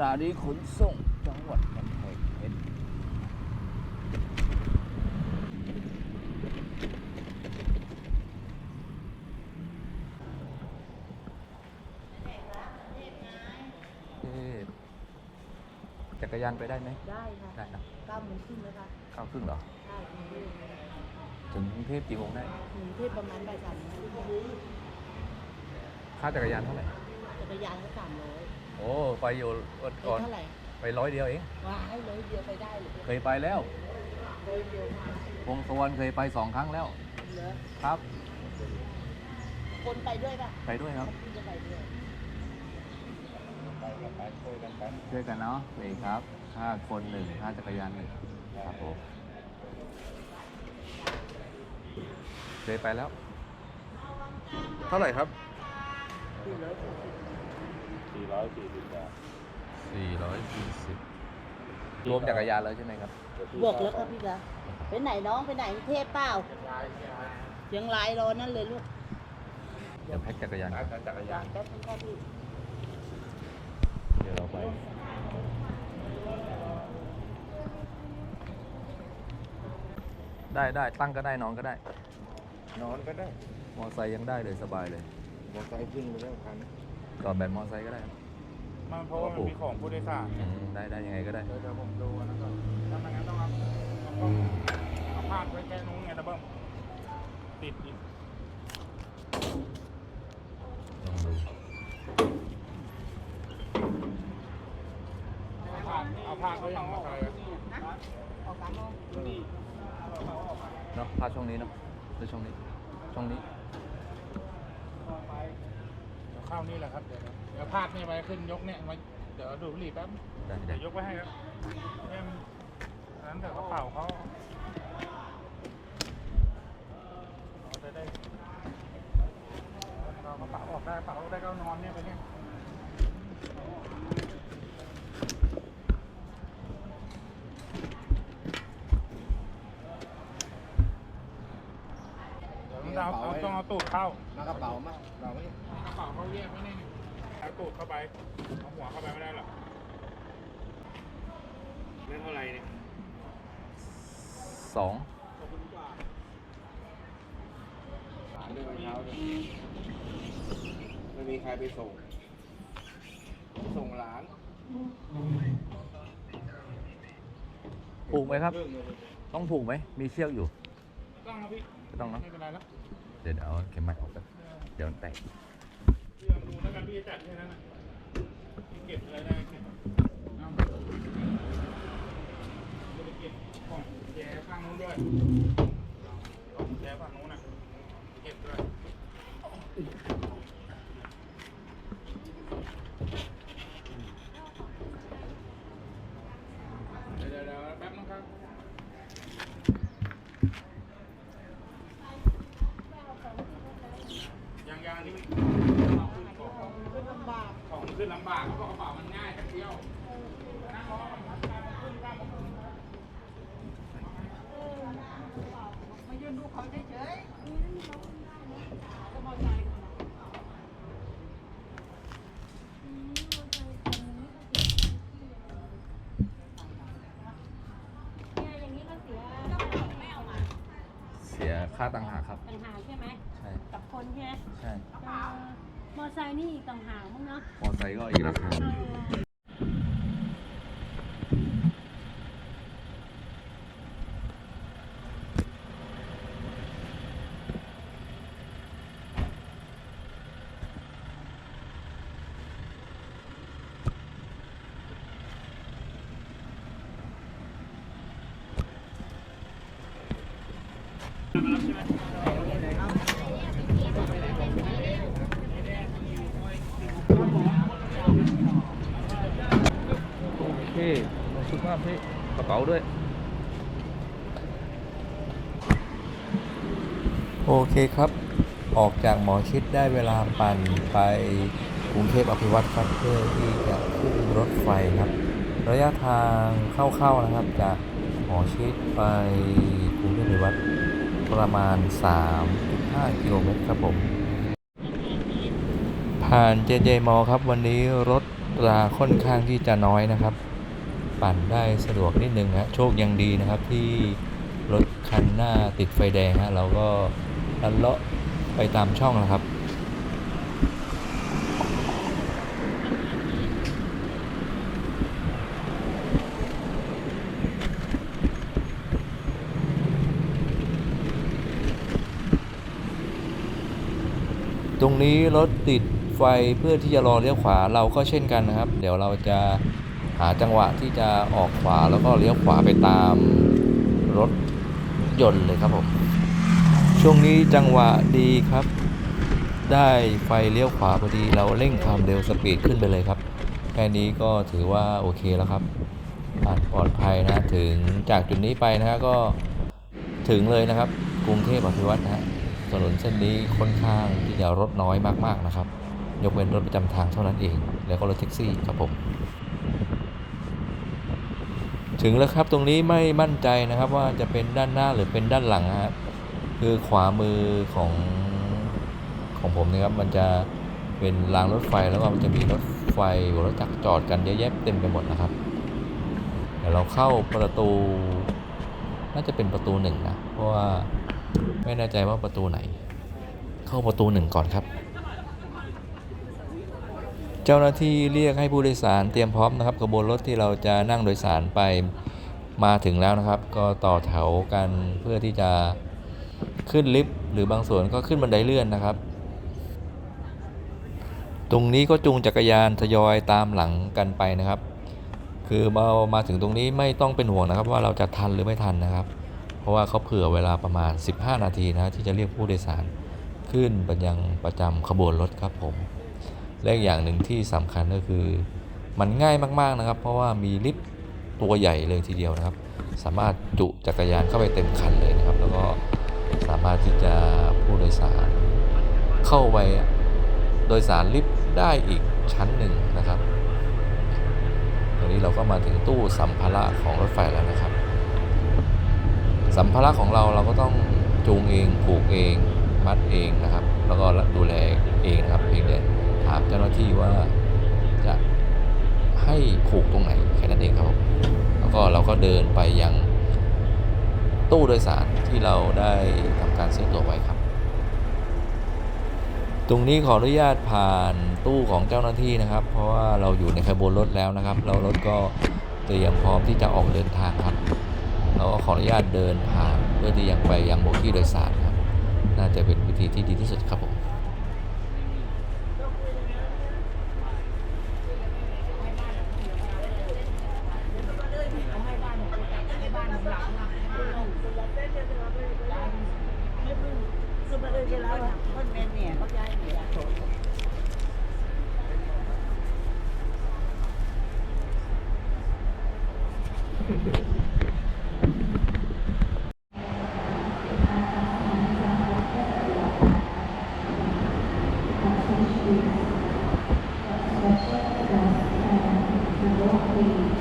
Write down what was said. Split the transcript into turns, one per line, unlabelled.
ถานีขนส่งจังหวัดกำแพงเพชรเอ๊ะจักรยานไปได้ไหม
ได้ค่ะ
ได้นะ
เก้าโมงครึ่งแล้วค่ะ
เก้าครึ่งเหรอ
ใช่กรุงเทพ
ถึงกรุงเทพกี่โมงได้
กรุงเทพประมาณบ่ายสามโมง
ค่าจักรยานเท่าไหร่
จักรยานก็สามร้อย
โอ้ไปอยู่วัน
เอ
ก่อน
เท่าไหร่
ไปร้อยเดียวเอง
ว้ายร้อยเดียวไปได้หรือ
เคยไปแล้ว
ร้อยเดียวมาว
งสวรรค์เคยไปสองครั้งแล้ว
เหลือ
ครับ
คนไปด้วยป่ะ
ไปด้วยครับ
พี่จะไปด้วย
ช่วยกันเนาะเลยครับค่าคนหนึ่งค่าจักรยานหนึ่งครับผมเคยไปแล้ว เท่าไหร่ครับ
พี่ร้อย
สี่ร้อยสี่สิบบาท
440 รวมจักรยานแล้วใช่ไหมครับ
บวกแล้วครับพี่คะไปไหนน้องไปไหนกรุงเทพเปล่าเชียงรายรอนั่นเลยลูก
เดี๋ยวแพ็คจักรยาน
จักรยาน
แป๊บนึงค่ะพี่
เดี๋ยวเราไป ได้ได้ตั้งก็ได้นอนก็ได้
นอนก็ได้
มอไซค์ยังได้เลยสบายเลย
มอเตอร์ไซค์ขึ้นไปแล้วคัน
จอดแบบมอไซค์ก็ได้ครับ
มันเพราะว่ามันมีของผู้โดยสาร
อืมได้ได้ยังไงก็ได้
เดี๋ยวเดี๋ยวผมดูอันนั้นก่อนถ้าไม่งั้นต้องเอาเอาเอาพาดไว้แค่นู้นไงนะเบิ้มติดอีก
ลองดู
เอาพาดเอาพาดไว้อย่างมอเตอร์ไซค์อะ
ออกสามโมง
เนาะพาช่วงนี้เนาะหรือช่วงนี้ ช่วงนี้
เดี๋ยวเข้านี่แหละครับ เดี๋ยวเดี๋ยวพาดนี่ไปขึ้นยกเนี่ยมาเดี๋ยวดูดบุหรี่แป๊บ
ได้
เดี๋
ได้
ยวยกไว้ให้ครับเนี่ยมันอันนั้นเดี๋ยวกระเป๋าเขาเอาได้ได้เรากระเป๋าออกได้กระเป๋าได้ก็นอนเนี่ยไปเนี่ย เดี๋ยว ต้องเอาเอาต้องเอาตูดเข้า
มากระเป๋ามาเราไม่
กระเป๋าเขาแยกไว้นี่เอาตูดเข้าไปเอาหัวเข้าไปไม่ได้หรอกนั่นเท่าไหร่เนี่ย
สอง
หาเรื่องเช้าเลยไม่มีใครไปส่ง ส่งหลาน
ผูกไหมครับ
เรื่องเลย
ต้องผูกไหม มีเชือกอยู่
ต้องนะพี่
ไม่ต้องเนอะ
ไม่เป็นไรแล้ว
เดี๋ยวเอาเข็มไม้ออกกันเดี๋ยวมันแตก
ดูแล้วกันพี่จัดแค่นั้นนะเก็บอะไรได้เก็บเอาจะไปเก็บของแย่ข้างนู้นด้วยของแย่ฝั่งนู้นน่ะเก็บด้วยเดี๋ยวเดี๋ยวเดี๋ยวแป๊บนึงครับ ยางยางนี่มันเอาขึ้นของของขึ้นลำบากของขึ้นลำบากเพราะกระเป๋ามันง่ายแค่เดียวนั่งรอก่อนครับการขึ้นข้ามมาขึ้น
เนี่ยอย่างนี้ก็เสียไม่เอามา
เสีย ค่าต่างหากครับ
ต่างหากใช่ไหม
ใช่
กับคนใช่ไหม
ใช่
เออมอไซค์นี่อีกต่างหากมั้งเนาะ
มอไซค์ก็อีกราคา
เออ
โอเคขอบคุณมากพี่กระเป๋าด้วย โอเคครับ ออกจากหมอชิดได้เวลาปั่นไปกรุงเทพอภิวัตรครับเพื่อที่จะขึ้นรถไฟครับ ระยะทางเข้าๆนะครับจากหมอชิดไปกรุงเทพอภิวัตร ประมาณ 3.5 กิโลเมตรครับผม ผ่านเจเจมอครับวันนี้รถ
ราค่อนข้างที่จะน้อยนะครับ ปั่นได้สะดวกนิดนึงฮะโชคยังดีนะครับที่รถคันหน้าติดไฟแดงฮะเราก็ลัดเลาะไปตามช่องนะครับ ตรงนี้รถติดไฟเพื่อที่จะรอเลี้ยวขวาเราก็เช่นกันนะครับ เดี๋ยวเราจะหาจังหวะที่จะออกขวาแล้วก็เลี้ยวขวาไปตามรถยนต์เลยครับผมช่วงนี้จังหวะดีครับ ได้ไฟเลี้ยวขวาพอดีเราเร่งความเร็วสปีดขึ้นไปเลยครับแค่นี้ก็ถือว่าโอเคแล้วครับผ่านปลอดภัยนะถึงจากจุดนี้ไปนะฮะก็ถึงเลยนะครับ กรุงเทพอภิวัตนะฮะ ถนนเส้นนี้ค่อนข้างที่จะรถน้อยมากๆนะครับ ยกเว้นรถประจำทางเท่านั้นเอง แล้วก็รถแท็กซี่ครับผม ถึงแล้วครับตรงนี้ไม่มั่นใจนะครับว่าจะเป็นด้านหน้าหรือเป็นด้านหลังนะครับคือขวามือของของผมนะครับมันจะเป็นรางรถไฟแล้วก็มันจะมีรถไฟรถจักรจอดกันเยอะแยะเต็มไปหมดนะครับเดี๋ยวเราเข้าประตู น่าจะเป็นประตูหนึ่งนะ เพราะว่า ไม่แน่ใจว่าประตูไหน เข้าประตูหนึ่งก่อนครับ เจ้าหน้าที่เรียกให้ผู้โดยสารเตรียมพร้อมนะครับขบวนรถที่เราจะนั่งโดยสารไปมาถึงแล้วนะครับ ก็ต่อแถวกันเพื่อที่จะขึ้นลิฟต์หรือบางส่วนก็ขึ้นบันไดเลื่อนนะครับ ตรงนี้ก็จูงจักรยานทยอยตามหลังกันไปนะครับ คือมามาถึงตรงนี้ไม่ต้องเป็นห่วงนะครับ ว่าเราจะทันหรือไม่ทันนะครับ เพราะว่าเขาเผื่อเวลาประมาณ 15 นาทีนะที่จะเรียกผู้โดยสารขึ้นไปยังประจำขบวนรถครับผมและอีกอย่างหนึ่งที่สำคัญก็คือ มันง่ายมากๆนะครับ เพราะว่ามีลิฟต์ตัวใหญ่เลยทีเดียวนะครับ สามารถจุจักรยานเข้าไปเต็มคันเลยนะครับ แล้วก็สามารถที่จะผู้โดยสาร เข้าไปโดยสารลิฟต์ได้อีกชั้นหนึ่งนะครับตรงนี้เราก็มาถึงตู้สัมภาระของรถไฟแล้วนะครับ สัมภาระของเราเราก็ต้องจูงเองผูกเองมัดเองนะครับ แล้วก็ดูแลเองนะครับเพียงแต่ถามเจ้าหน้าที่ว่าจะให้ผูกตรงไหนแค่นั้นเองครับแล้วก็เราก็เดินไปยังตู้โดยสารที่เราได้ทำการซื้อตั๋วไว้ครับ ตรงนี้ขออนุญาตผ่านตู้ของเจ้าหน้าที่นะครับ เพราะว่าเราอยู่ในขบวนรถแล้วนะครับแล้วรถก็เตรียมพร้อมที่จะออกเดินทางครับ เราก็ขออนุญาตเดินผ่านเพื่อที่ยังไปยังโบกี้โดยสารครับ น่าจะเป็นวิธีที่ดีที่สุดครับผม
คือมาเลยแล้วคนเป็นเนี่ยเขาย้ายเนี่ย
This